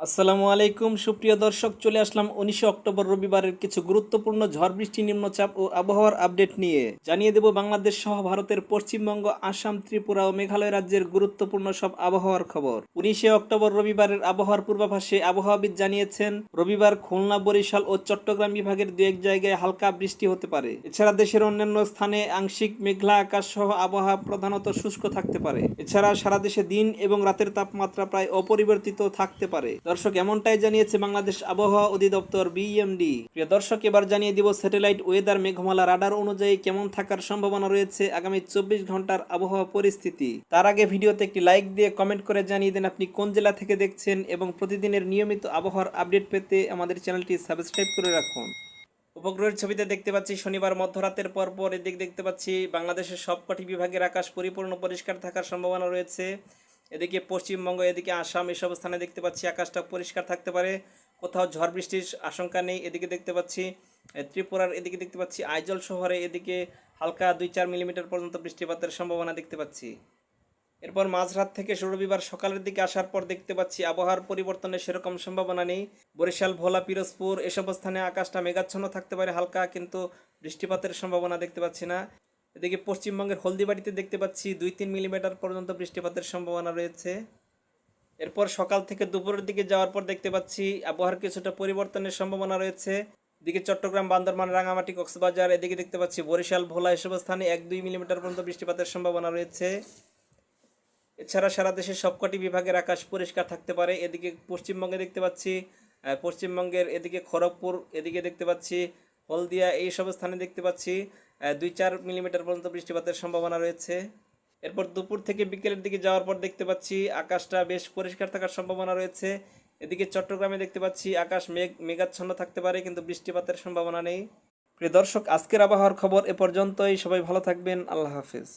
আসসালামু আলাইকুম, সুপ্রিয় দর্শক, চলে আসলাম উনিশে অক্টোবর রবিবারের কিছু গুরুত্বপূর্ণ ঝড় বৃষ্টি নিম্নচাপ ও আবহাওয়ার আপডেট নিয়ে। জানিয়ে দেব বাংলাদেশ সহ ভারতের পশ্চিমবঙ্গ, আসাম, ত্রিপুরা ও মেঘালয় রাজ্যের গুরুত্বপূর্ণ সব আবহাওয়ার খবর। উনিশে অক্টোবর রবিবারের আবহাওয়ার পূর্বাভাসে আবহাওয়াবিদ জানিয়েছেন, রবিবার খুলনা, বরিশাল ও চট্টগ্রাম বিভাগের দু এক জায়গায় হালকা বৃষ্টি হতে পারে। এছাড়া দেশের অন্যান্য স্থানে আংশিক মেঘলা আকাশ সহ আবহাওয়া প্রধানত শুষ্ক থাকতে পারে। এছাড়া সারা দেশে দিন এবং রাতের তাপমাত্রা প্রায় অপরিবর্তিত থাকতে পারে। দর্শক এমনটাই জানিয়েছে বাংলাদেশ আবহাওয়া অধিদপ্তর বিএমডি প্রিয় দর্শক, এবার জানিয়ে দিব স্যাটেলাইট ওয়েদার, মেঘমালা, রাডার অনুযায়ী কেমন থাকার সম্ভাবনা রয়েছে আগামী চব্বিশ ঘণ্টার আবহাওয়া পরিস্থিতি। তার আগে ভিডিওতে একটি লাইক দিয়ে কমেন্ট করে জানিয়ে দেন আপনি কোন জেলা থেকে দেখছেন এবং প্রতিদিনের নিয়মিত আবহাওয়ার আপডেট পেতে আমাদের চ্যানেলটি সাবস্ক্রাইব করে রাখুন। উপগ্রহের ছবিতে দেখতে পাচ্ছি শনিবার মধ্যরাতের পর পর এদিক দেখতে পাচ্ছি বাংলাদেশের সবকটি বিভাগের আকাশ পরিপূর্ণ পরিষ্কার থাকার সম্ভাবনা রয়েছে। এদিকে পশ্চিমবঙ্গ, এদিকে আসাম, এসব স্থানে দেখতে পাচ্ছি আকাশটা পরিষ্কার থাকতে পারে। কোথাও ঝড় বৃষ্টির আশঙ্কা নেই, এদিকে দেখতে পাচ্ছি ত্রিপুরার এদিকে দেখতে পাচ্ছি, আইজল শহরে এদিকে হালকা দুই চার মিলিমিটার পর্যন্ত বৃষ্টিপাতের সম্ভাবনা দেখতে পাচ্ছি। এরপর মাঝরাত থেকে রবিবার সকালের দিকে আসার পর দেখতে পাচ্ছি আবহাওয়ার পরিবর্তনের সেরকম সম্ভাবনা নেই। বরিশাল, ভোলা, পিরোজপুর এসব স্থানে আকাশটা মেঘাচ্ছন্ন থাকতে পারে, হালকা কিন্তু বৃষ্টিপাতের সম্ভাবনা দেখতে পাচ্ছি না। এদিকে পশ্চিমবঙ্গের হলদিবাড়িতে দেখতে পাচ্ছি দুই তিন মিলিমিটার পর্যন্ত বৃষ্টিপাতের সম্ভাবনা রয়েছে। এরপর সকাল থেকে দুপুরের দিকে যাওয়ার পর দেখতে পাচ্ছি আবহাওয়ার কিছুটা পরিবর্তনের সম্ভাবনা রয়েছে। এদিকে চট্টগ্রাম, বান্দরবান রাঙামাটি কক্সবাজার, এদিকে দেখতে পাচ্ছি বরিশাল, ভোলা এসব স্থানে এক দুই মিলিমিটার পর্যন্ত বৃষ্টিপাতের সম্ভাবনা রয়েছে। এছাড়া সারা দেশের সবকটি বিভাগের আকাশ পরিষ্কার থাকতে পারে। এদিকে পশ্চিমবঙ্গে দেখতে পাচ্ছি পশ্চিমবঙ্গের এদিকে খড়গপুর, এদিকে দেখতে পাচ্ছি হলদিয়া, এই সব স্থানে দেখতে পাচ্ছি দুই চার মিলিমিটার পর্যন্ত বৃষ্টিপাতের সম্ভাবনা রয়েছে। এরপর দুপুর থেকে বিকেলের দিকে যাওয়ার পর দেখতে পাচ্ছি, আকাশটা বেশ পরিষ্কার থাকার সম্ভাবনা রয়েছে। এদিকে চট্টগ্রামে দেখতে পাচ্ছি, আকাশ মেঘ, মেঘাচ্ছন্ন থাকতে পারে, কিন্তু বৃষ্টিপাতের সম্ভাবনা নেই। প্রিয় দর্শক, আজকের আবহাওয়ার খবর এ পর্যন্তই। সবাই ভালো থাকবেন। আল্লাহ হাফেজ।